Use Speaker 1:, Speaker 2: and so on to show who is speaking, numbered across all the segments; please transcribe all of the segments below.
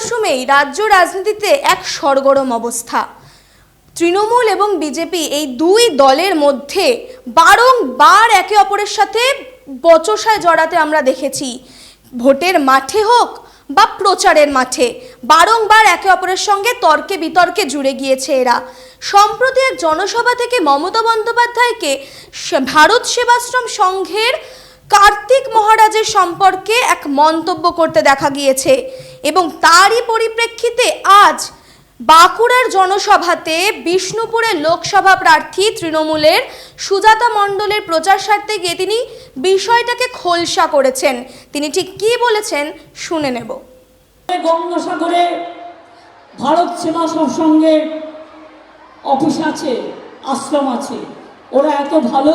Speaker 1: মরশুমেই রাজ্য রাজনীতিতে এক সরগরম অবস্থা। তৃণমূল এবং বিজেপি এই দুই দলের মধ্যে বারংবার একে অপরের সাথে বচসায় জড়াতে আমরা দেখেছি। ভোটের মাঠে হোক বা প্রচারের মাঠে, বারংবার একে অপরের সঙ্গে তর্কে বিতর্কে জুড়ে গিয়েছে এরা। সম্প্রতি এক জনসভা থেকে মমতা বন্দ্যোপাধ্যায়কে ভারত সেবাশ্রম সংঘের কার্তিক মহারাজের সম্পর্কে এক মন্তব্য করতে দেখা গিয়েছে এবং তারই পরিপ্রেক্ষিতে আজ বাঁকুড়ার জনসভাতে বিষ্ণুপুরের লোকসভা প্রার্থী তৃণমূলের সুজাতা মণ্ডলের প্রচার স্বার্থে গিয়ে তিনি বিষয়টাকে খোলসা করেছেন। তিনি ঠিক কী বলেছেন শুনে নেব।
Speaker 2: গঙ্গাসাগরে ভারত সেবা সঙ্গের অফিস আছে, আশ্রম আছে, ওরা এত ভালো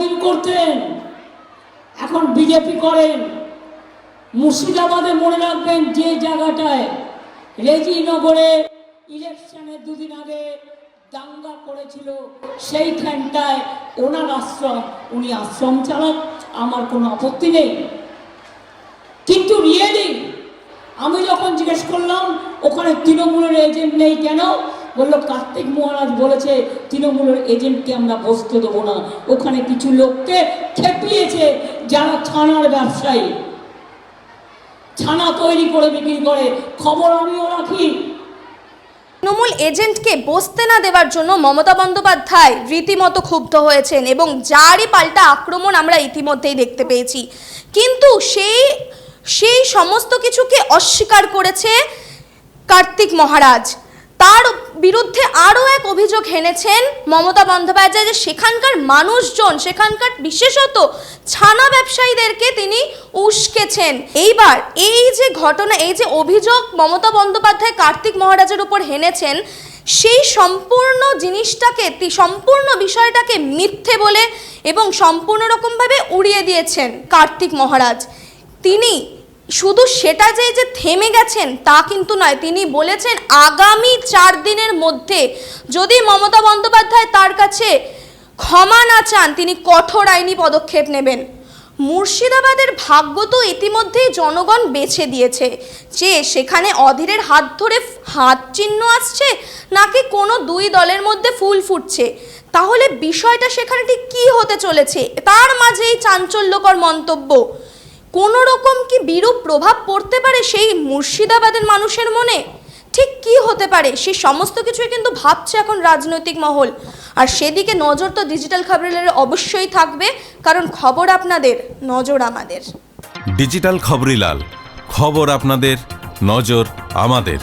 Speaker 2: আগে করতেন। এখন বিজেপি করেন। মুর্শিদাবাদে মনে রাখবেন যে জায়গাটায় রেজিনগরে ইলেকশনের দুদিন আগে দাঙ্গা করেছিল, সেইখানটায় ওনার আশ্রম উনি আশ্রম চালাক, আমার কোনো আপত্তি নেই। কিন্তু রিয়েলি আমি যখন জিজ্ঞেস করলাম, ওখানে তৃণমূলের এজেন্ট নেই কেন? বলল, কার্তিক মহারাজ বলেছে, তৃণমূলের এজেন্টকে আমরা বসতে দেবো না। ওখানে কিছু লোককে খেপিয়েছে যারা ছানার ব্যবসায়ী। ছানা তৈরি করে বিক্রি করে, খবর আমিও রাখি।
Speaker 1: তৃণমূল এজেন্টকে বসতে না দেওয়ার জন্য মমতা বন্দ্যোপাধ্যায় রীতিমতো ক্ষুব্ধ হয়েছেন এবং যারই পাল্টা আক্রমণ আমরা ইতিমধ্যেই দেখতে পেয়েছি। কিন্তু সেই সেই সমস্ত কিছুকে অস্বীকার করেছে কার্তিক মহারাজ। বিরুদ্ধে আরও এক অভিযোগ এনেছেন মমতা বন্দ্যোপাধ্যায় যে সেখানকার মানুষজন, সেখানকার বিশেষত ছানা ব্যবসায়ীদেরকে তিনি উস্কেছেন। এইবার এই যে ঘটনা, এই যে অভিযোগ মমতা বন্দ্যোপাধ্যায় কার্তিক মহারাজের উপর হেনেছেন, সেই সম্পূর্ণ জিনিসটাকে সম্পূর্ণ বিষয়টাকে মিথ্যে বলে এবং সম্পূর্ণ রকমভাবে উড়িয়ে দিয়েছেন কার্তিক মহারাজ। তিনি শুধু সেটা যে যে থেমে গেছেন, তা কিন্তু নয়। তিনি বলেছেন, আগামী চার দিনের মধ্যে যদি মমতা বন্দ্যোপাধ্যায় তার কাছে ক্ষমা না চান, তিনি কঠোর আইনি পদক্ষেপ নেবেন। মুর্শিদাবাদের ভাগ্য তো ইতিমধ্যেই জনগণ বেছে দিয়েছে। যে সেখানে অধীরের হাত ধরে হাত চিহ্ন আসছে, নাকি কোনো দুই দলের মধ্যে ফুল ফুটছে? তাহলে বিষয়টা সেখানে ঠিক কী হতে চলেছে? তার মাঝে এই চাঞ্চল্যকর মন্তব্য। কোনো রকম কি বিরূপ প্রভাব পড়তে পারে সেই মুর্শিদাবাদের মানুষের মনে? ঠিক কি হতে পারে? সে সমস্ত কিছুই কিন্তু ভাবছে এখন রাজনৈতিক মহল। আর সেদিকে নজর তো ডিজিটাল খবরের অবশ্যই থাকবে, কারণ খবর আপনাদের, নজর আমাদের।
Speaker 3: ডিজিটাল খবরিলাল খবর আপনাদের, নজর আমাদের।